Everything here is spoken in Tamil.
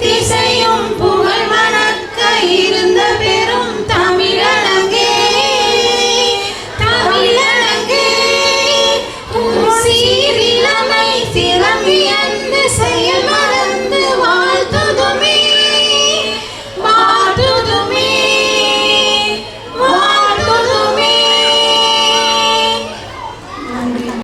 திசையும் புகழ் மணக்க இருந்த பெரும் தமிழனங்கே தமிழனங்கே சீரிழமை திறமியந்து செயல்மா